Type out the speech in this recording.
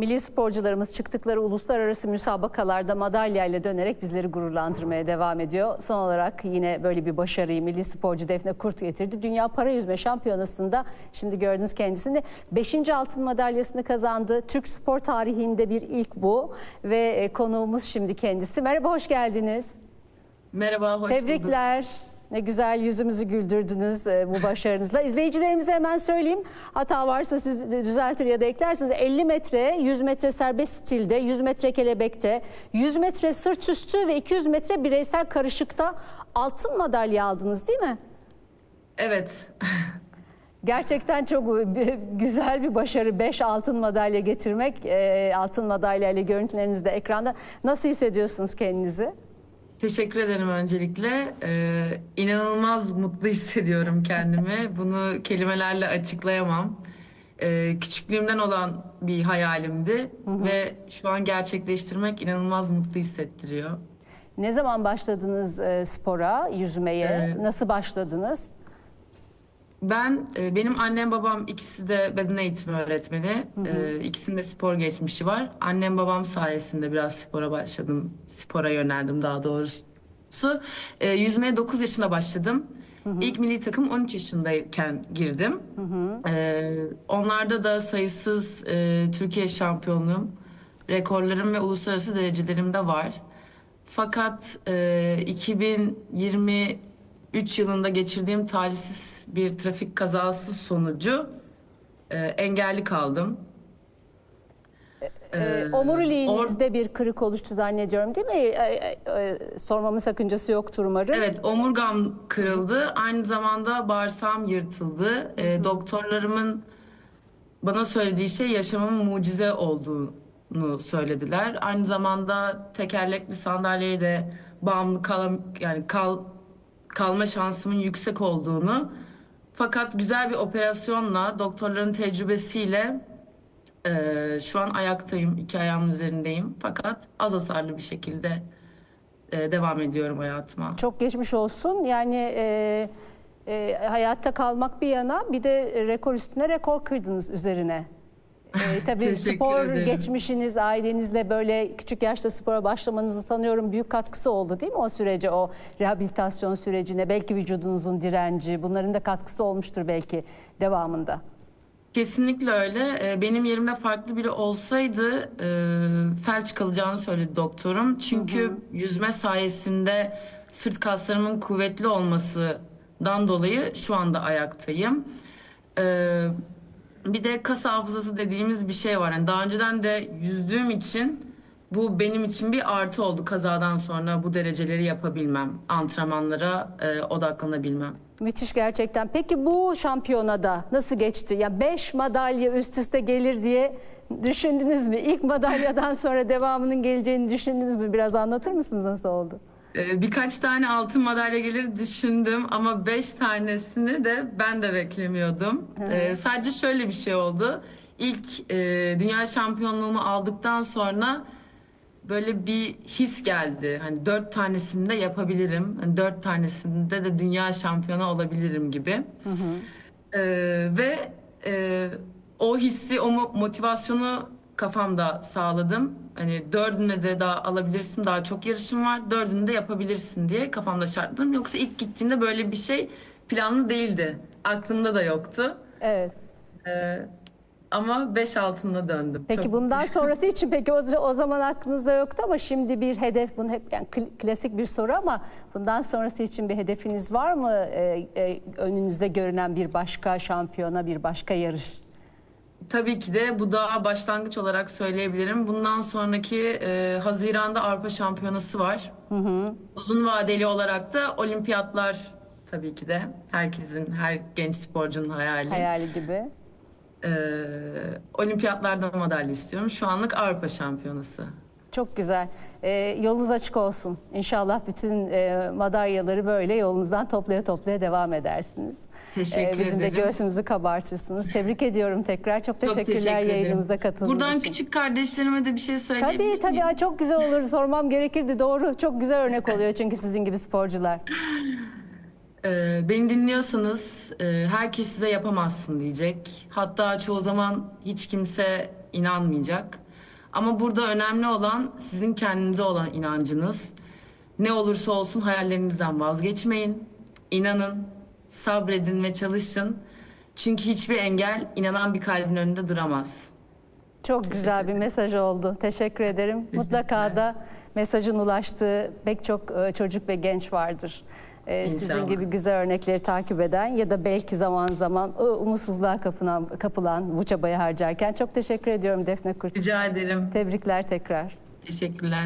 Milli sporcularımız çıktıkları uluslararası müsabakalarda madalyayla dönerek bizleri gururlandırmaya devam ediyor. Son olarak yine böyle bir başarıyı milli sporcu Defne Kurt getirdi. Dünya Para Yüzme Şampiyonası'nda şimdi gördünüz kendisini 5. altın madalyasını kazandı. Türk spor tarihinde bir ilk bu ve e, konuğumuz şimdi kendisi. Merhaba hoş geldiniz. Merhaba, hoş bulduk. Tebrikler. Ne güzel yüzümüzü güldürdünüz e, bu başarınızla. İzleyicilerimize hemen söyleyeyim. Hata varsa siz düzeltir ya da eklersiniz. 50 metre, 100 metre serbest stilde, 100 metre kelebekte, 100 metre sırt üstü ve 200 metre bireysel karışıkta altın madalya aldınız değil mi? Evet, Gerçekten çok güzel bir başarı. 5 altın madalya getirmek. E, Altın madalya ile görüntüleriniz de ekranda. Nasıl hissediyorsunuz kendinizi? Teşekkür ederim öncelikle. Ee, inanılmaz mutlu hissediyorum kendimi. Bunu kelimelerle açıklayamam. Ee, küçüklüğümden olan bir hayalimdi ve şu an gerçekleştirmek inanılmaz mutlu hissettiriyor. Ne zaman başladınız e, spora, yüzmeye? Ee, Nasıl başladınız? Ben, e, benim annem babam ikisi de beden eğitimi öğretmeni. Ee, ikisinde spor geçmişi var. Annem babam sayesinde biraz spora başladım. Spora yöneldim daha doğrusu. Ee, yüzmeye 9 yaşında başladım. İlk milli takım 13 yaşındayken girdim. Ee, onlarda da sayısız e, Türkiye şampiyonluğum, rekorlarım ve uluslararası derecelerim de var. Fakat e, 2023 yılında geçirdiğim talihsiz bir trafik kazası sonucu e, engelli kaldım. Ee, Ee, omuriliğinizde bir kırık oluştu zannediyorum değil mi? Ee, e, e, sormamın sakıncası yoktur umarım. Evet, omurgam kırıldı. Aynı zamanda bağırsağım yırtıldı. Ee, doktorlarımın bana söylediği şey yaşamın mucize olduğunu söylediler. Aynı zamanda tekerlekli sandalyeye de bağımlı kal yani kal kalma şansımın yüksek olduğunu. Fakat güzel bir operasyonla, doktorların tecrübesiyle eee, şu an ayaktayım, iki ayağımın üzerindeyim. Fakat az hasarlı bir şekilde eee, devam ediyorum hayatıma. Çok geçmiş olsun. Yani e, e, hayatta kalmak bir yana bir de rekor üstüne rekor kırdınız üzerine. E, tabii spor ederim. geçmişiniz, ailenizle böyle küçük yaşta spora başlamanızı sanıyorum büyük katkısı oldu değil mi o sürece, o rehabilitasyon sürecine? Belki vücudunuzun direnci, bunların da katkısı olmuştur belki devamında. Kesinlikle öyle. Ee, Benim yerimde farklı biri olsaydı e, felç kalacağını söyledi doktorum. Çünkü yüzme sayesinde sırt kaslarımın kuvvetli olmasından dolayı şu anda ayaktayım. Bir de kas hafızası dediğimiz bir şey var. Yani daha önceden de yüzdüğüm için bu benim için bir artı oldu kazadan sonra bu dereceleri yapabilmem, antrenmanlara e, odaklanabilmem. Müthiş gerçekten. Peki bu şampiyonada nasıl geçti? Ya 5 madalya üst üste gelir diye düşündünüz mü? İlk madalyadan sonra devamının geleceğini düşündünüz mü? Biraz anlatır mısınız nasıl oldu? Ee, Birkaç tane altın madalya gelir düşündüm ama beş tanesini de ben de beklemiyordum. Ee, sadece şöyle bir şey oldu. İlk e, dünya şampiyonluğumu aldıktan sonra böyle bir his geldi. Hani dört tanesini de yapabilirim. Hani dört tanesinde de dünya şampiyonu olabilirim gibi. Ee, ve e, o hissi, o mo- motivasyonu kafamda sağladım. Hani dördüne de daha alabilirsin, daha çok yarışım var. Dördünü de yapabilirsin diye kafamda şartladım. Yoksa ilk gittiğimde böyle bir şey planlı değildi. Aklımda da yoktu. Evet. Ee, ama beş altınla döndüm. Peki Çok- bundan sonrası için peki o, o zaman aklınızda yoktu ama şimdi bir hedef, bunu hep yani kl- klasik bir soru ama bundan sonrası için bir hedefiniz var mı? Ee, e, önünüzde görünen bir başka şampiyona, bir başka yarış? Tabii ki de bu daha başlangıç olarak söyleyebilirim. Bundan sonraki e, Haziran'da Avrupa Şampiyonası var. Uzun vadeli olarak da olimpiyatlar tabii ki de herkesin, her genç sporcunun hayali. Hayali gibi. E, olimpiyatlarda madalya istiyorum. Şu anlık Avrupa Şampiyonası. Çok güzel. Ee, yolunuz açık olsun. İnşallah bütün e, madalyaları böyle yolunuzdan toplaya toplaya devam edersiniz. Teşekkür bizim de ederim. göğsümüzü kabartırsınız. Tebrik ediyorum tekrar. Çok Çok teşekkürler teşekkür ederim. yayınımıza katıldığınız Buradan için. küçük kardeşlerime de bir şey söyleyebilir Tabii tabii miyim? Ay, çok güzel olur. Sormam gerekirdi doğru. Çok güzel örnek oluyor çünkü sizin gibi sporcular. Ee, beni dinliyorsanız e, herkes size yapamazsın diyecek. Hatta çoğu zaman hiç kimse inanmayacak. Ama burada önemli olan sizin kendinize olan inancınız. Ne olursa olsun hayallerinizden vazgeçmeyin. İnanın, sabredin ve çalışın. Çünkü hiçbir engel inanan bir kalbin önünde duramaz. Çok güzel bir mesaj oldu. Teşekkür ederim. Mutlaka da mesajın ulaştığı pek çok e, çocuk ve genç vardır. E, Sizin gibi güzel örnekleri takip eden ya da belki zaman zaman o umutsuzluğa kapılan, kapılan bu çabayı harcarken çok teşekkür ediyorum Defne Kurt. Rica ederim. Tebrikler tekrar. Teşekkürler.